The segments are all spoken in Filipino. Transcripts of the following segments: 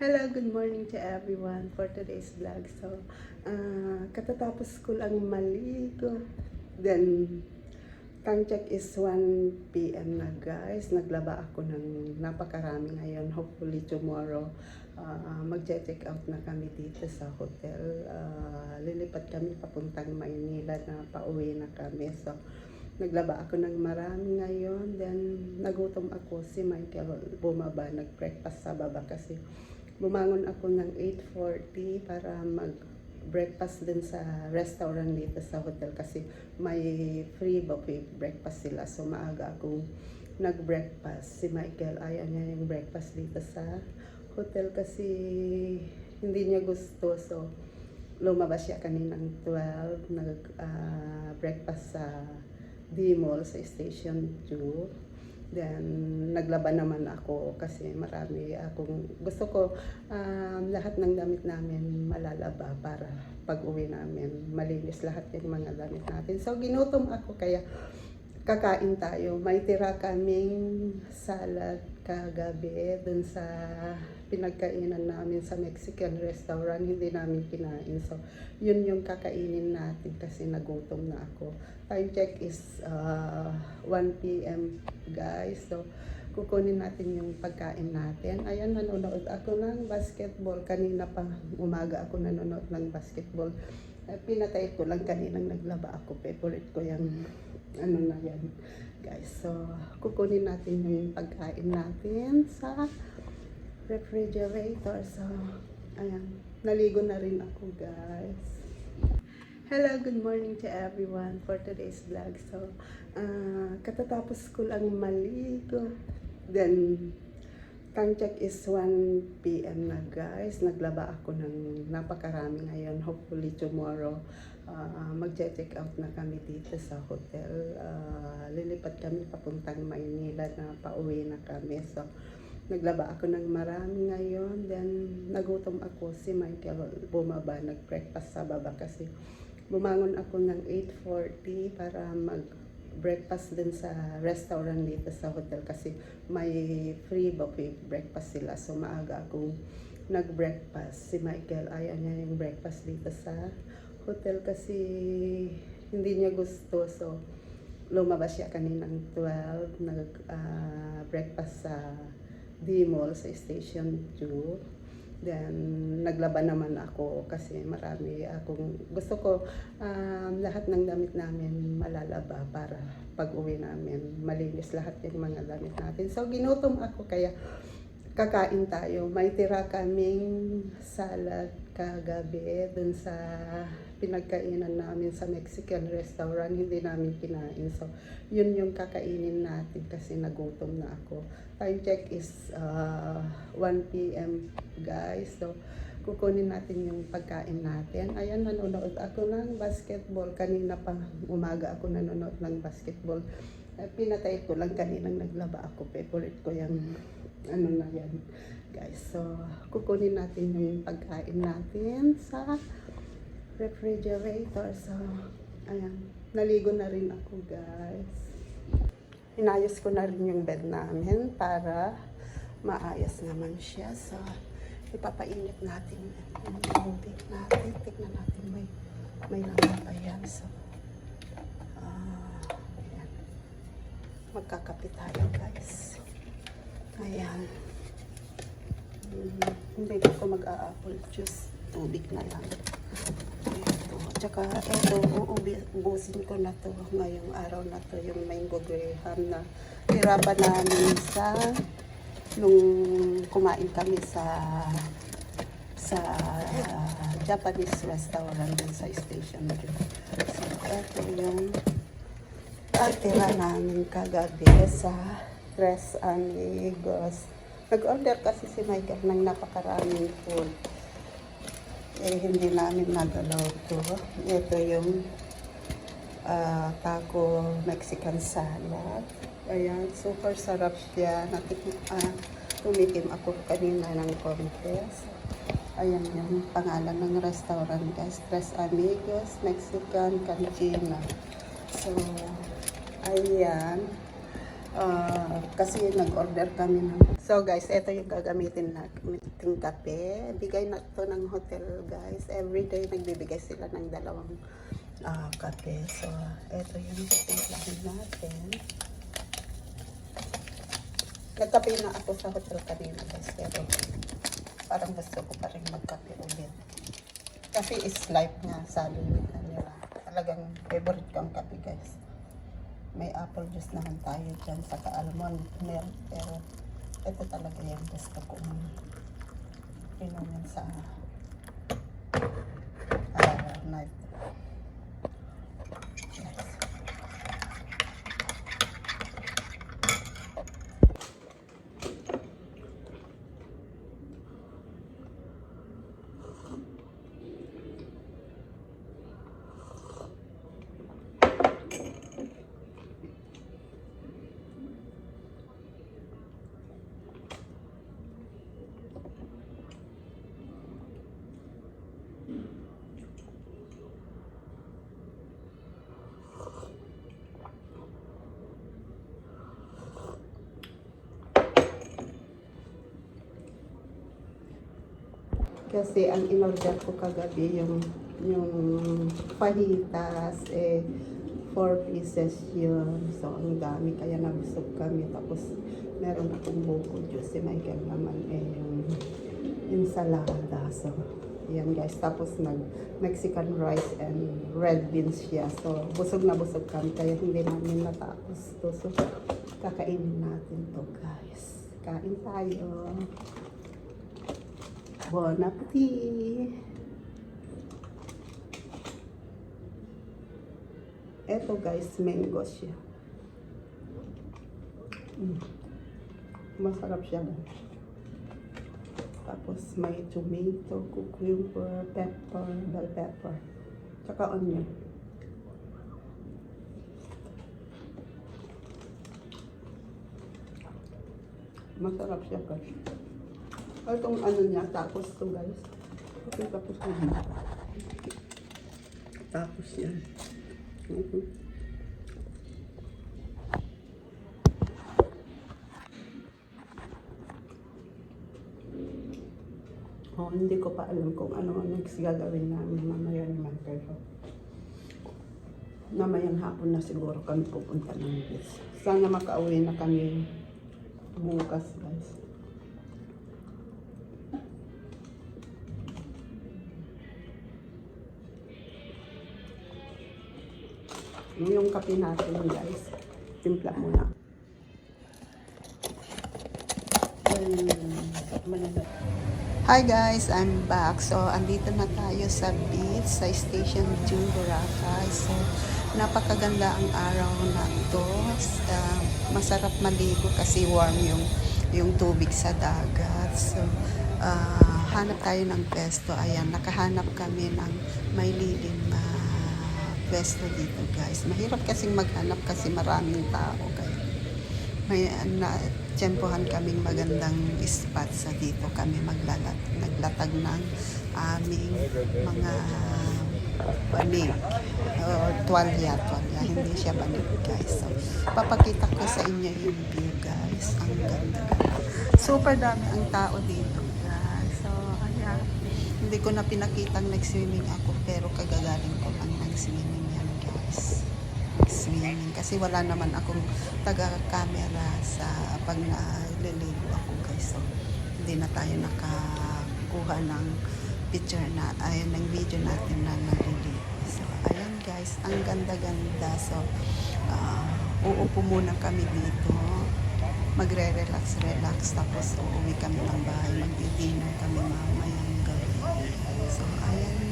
Hello, good morning to everyone for today's vlog. So, ah, katatapos ko lang maligo. Then, time check is 1 p.m. na guys. Naglaba ako ng napakarami ngayon. Hopefully tomorrow, ah, mag-check out na kami dito sa hotel. Ah, lilipat kami papuntang Maynila na pauwi na kami. So, naglaba ako ng marami ngayon. Then, nagutom ako. Si Michael bumaba, nag-breakfast sa baba kasi bumangon ako ng 8.40 para mag breakfast din sa restaurant dito sa hotel kasi may free buffet breakfast sila. So maaga akong nag-breakfast. Si Michael ayaw niya yung breakfast dito sa hotel kasi hindi niya gusto. So lumabas siya kaninang 12 nag ah, breakfast sa D-Mall sa Station 2. Then, naglaba naman ako kasi marami akong, gusto ko um, lahat ng damit namin malalaba para pag uwi namin, malinis lahat yung mga damit natin. So, ginutom ako kaya kakain tayo. May tira kaming salad kagabi dun sa pinagkainan namin sa Mexican restaurant. Hindi namin kinain. So, yun yung kakainin natin kasi nagutom na ako. Time check is uh, 1 p.m. guys. So, kukunin natin yung pagkain natin. Ayan, nanonood ako ng basketball. Kanina pa umaga ako nanonood ng basketball. Eh, pinatay ko lang kaninang naglaba ako. Favorite ko yung ano na yan guys. So, kukunin natin yung pagkain natin sa refrigerator. So, ayan. Naligo na rin ako guys. Hello, good morning to everyone for today's vlog. So, ah, katatapos ko lang maligo. Then, time check is 1 p.m. na guys. Naglaba ako ng napakarami ngayon. Hopefully tomorrow, ah, mag-check out na kami dito sa hotel. Ah, lilipat kami papuntang Maynila na pauwi na kami. So, naglaba ako ng marami ngayon. Then, nagutom ako. Si Michael bumaba, nag-breakfast sa baba kasi bumangon ako ng 8.40 para mag breakfast din sa restaurant dito sa hotel kasi may free buffet breakfast sila. So maaga akong nag-breakfast. Si Michael ayaw niya yung breakfast dito sa hotel kasi hindi niya gusto. So lumabas siya kaninang 12 nag ah, breakfast sa D-Mall sa Station 2. Then, naglaba naman ako kasi marami akong, gusto ko um, lahat ng damit namin malalaba para pag uwi namin, malinis lahat yung mga damit natin. So, ginutom ako kaya kakain tayo. May tira kaming salad kagabi dun sa pinagkainan namin sa Mexican restaurant. Hindi namin kinain. So, yun yung kakainin natin kasi nagutom na ako. Time check is uh, 1 p.m. guys. So, kukunin natin yung pagkain natin. Ayan, nanonood ako ng basketball. Kanina pa umaga ako nanonood ng basketball. Eh, pinatay ko lang kaninang naglaba ako. Favorite ko yung ano na yan guys. So, kukunin natin yung pagkain natin sa refrigerator. So, ayan. Naligo na rin ako guys. Inayos ko na rin yung bed namin para maayos naman siya. So, ipapainit natin yung tubig natin. Tignan natin may may laman pa yan. So, ah, ayan. Magkakape tayo guys. Ayan. Hmm, hindi ko mag-a-apple juice. Tubig na lang. Tsaka ito, uubusin ko na to ngayong araw na to yung mango graham na hirapan namin sa nung kumain kami sa sa Japanese restaurant din sa station. So, ito yung atira namin kagabi sa Tres Amigos. Nag-order kasi si Michael ng napakaraming food. Eh, hindi namin nagalaw to. Ito yung ah, taco Mexican salad. Ayan, super sarap siya. Natik ah, tumikim ako kanina ng konti. So, ayan yung pangalan ng restaurant guys. Tres Amigos Mexican Cantina. So, ayan. Ah, kasi nag-order kami ng... So guys, ito yung gagamitin natin kape. Bigay na to ng hotel guys. Every day nagbibigay sila ng dalawang ah, kape. So, ito yung titimplahin natin. Nagkape na ako sa hotel kanina guys. Pero parang gusto ko pa rin magkape ulit. Kasi is life nga, sabi nila. Talagang favorite kong kape guys may apple juice naman tayo dyan sa almond milk pero ito talaga yung gusto kong inumin sa uh, night Kasi ang in-order ko kagabi yung yung fajitas eh 4 pieces yun. So ang dami kaya nabusog kami tapos meron akong buko juice si Michael naman eh yung ensalada. So yan guys. Tapos nag Mexican rice and red beans siya. So busog na busog kami kaya hindi namin natapos to. So kakainin natin to guys. Kain tayo. Bon appetit! Eto guys, mango siya. Mm. Masarap siya guys. Tapos may tomato, cucumber, pepper, bell pepper. Tsaka onion. Masarap siya guys. Itong ano niya, tapos to guys. Okay, tapos to niya. Tapos yan. Mhm. Oh, hindi ko pa alam kung ano ang next gagawin namin mamaya naman pero mamayang hapon na siguro kami pupunta ng beach. Sana makauwi na kami bukas Yung kape natin guys. Timpla muna. Hi guys, I'm back. So, andito na tayo sa beach, sa Station 2, Boracay. So, napakaganda ang araw na ito. Uh, masarap maligo kasi warm yung, yung tubig sa dagat. So, uh, hanap tayo ng pesto. Ayan, nakahanap kami ng may lilim na pwesto dito guys. Mahirap kasing maghanap kasi maraming tao guys. May na tiyempohan kaming magandang spot sa dito. Kami maglalat naglatag ng aming mga banig or tuwalya tuwalya. Hindi siya banig guys. So papakita ko sa inyo yung view guys. Ang ganda. Super dami ang tao dito guys. So hindi ko na pinakitang nag-swimming ako pero kagagaling ko lang nag-swimming yan guys. Swimming kasi wala naman akong taga-camera sa pag naliligo ako guys. So hindi na tayo nakakuha ng picture na ay ng video natin na naliligo. So ayan guys ang ganda-ganda. So uh, uupo muna kami dito. Magre-relax relax. Tapos uuwi kami ng bahay. Magdi-dinner kami mamayang gabi. So ayan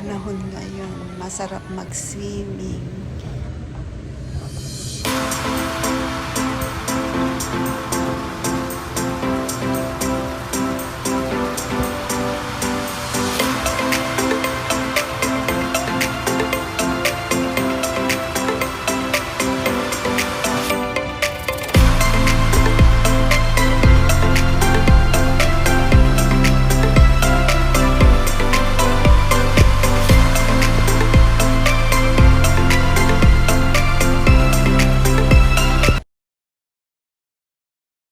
panahon ngayon, masarap mag-swimming,